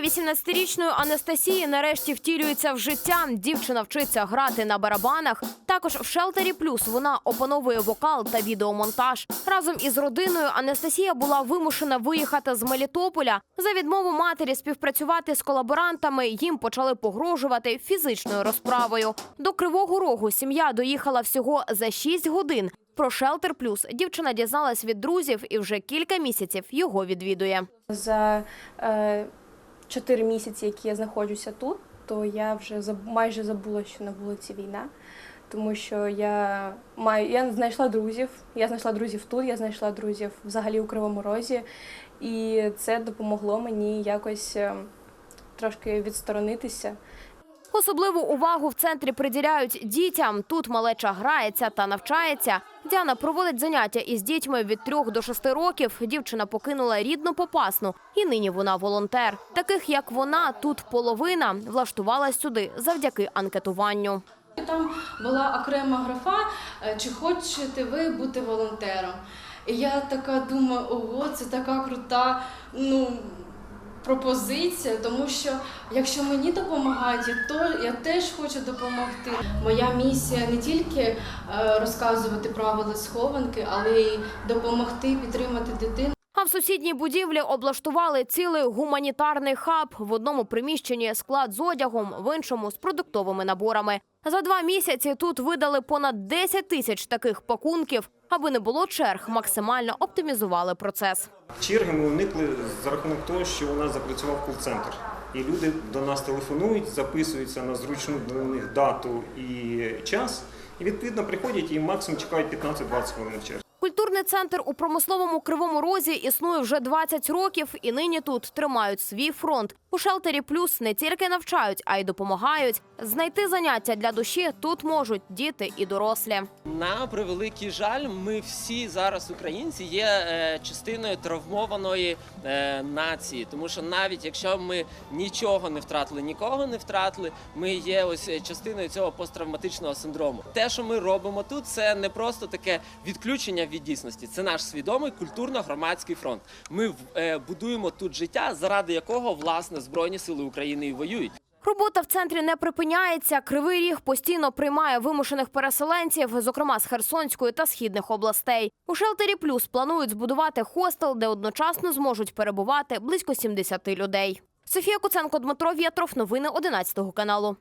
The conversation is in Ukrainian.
18-річної Анастасії нарешті втілюється в життя. Дівчина вчиться грати на барабанах. Також в шелтері плюс вона опановує вокал та відеомонтаж. Разом із родиною Анастасія була вимушена виїхати з Мелітополя. За відмову матері співпрацювати з колаборантами їм почали погрожувати фізичною розправою. До Кривого Рогу сім'я доїхала всього за 6 годин. Про шелтер плюс дівчина дізналась від друзів і вже кілька місяців його відвідує. За е, чотири місяці, які я знаходжуся тут, то я вже майже забула, що на вулиці війна. Тому що я маю я знайшла друзів. Я знайшла друзів тут, я знайшла друзів взагалі у Кривому Розі, і це допомогло мені якось е, трошки відсторонитися. Особливу увагу в центрі приділяють дітям. Тут малеча грається та навчається. Діана проводить заняття із дітьми від 3 до 6 років. Дівчина покинула рідну попасну, і нині вона волонтер. Таких як вона, тут половина влаштувалась сюди завдяки анкетуванню. Там була окрема графа, е, чи хочете ви бути волонтером. І я така думаю, ого, це така крута ну, пропозиція, тому що якщо мені допомагають, то я теж хочу допомогти. Моя місія не тільки е, розказувати правила схованки, але й допомогти підтримати дитину. В сусідній будівлі облаштували цілий гуманітарний хаб. В одному приміщенні склад з одягом, в іншому з продуктовими наборами. За два місяці тут видали понад 10 тисяч таких пакунків. Аби не було черг, максимально оптимізували процес. Черги ми уникли за рахунок того, що у нас запрацював кол-центр. І люди до нас телефонують, записуються на зручну для них дату і час. І відповідно приходять і максимум чекають 15-20 хвилин в черзі. Культурний центр у промисловому кривому розі існує вже 20 років, і нині тут тримають свій фронт. У шелтері плюс не тільки навчають, а й допомагають. Знайти заняття для душі тут можуть діти і дорослі. На превеликий жаль, ми всі зараз українці є е, частиною травмованої е, нації, тому що навіть якщо ми нічого не втратили, нікого не втратили, ми є ось е, частиною цього посттравматичного синдрому. Те, що ми робимо тут, це не просто таке відключення від дійсності, це наш свідомий культурно-громадський фронт. Ми будуємо тут життя, заради якого власне збройні сили України і воюють. Робота в центрі не припиняється. Кривий ріг постійно приймає вимушених переселенців, зокрема з Херсонської та східних областей. У шелтері плюс планують збудувати хостел, де одночасно зможуть перебувати близько 70 людей. Софія Куценко, Дмитро В'ятров, Новини 11 каналу.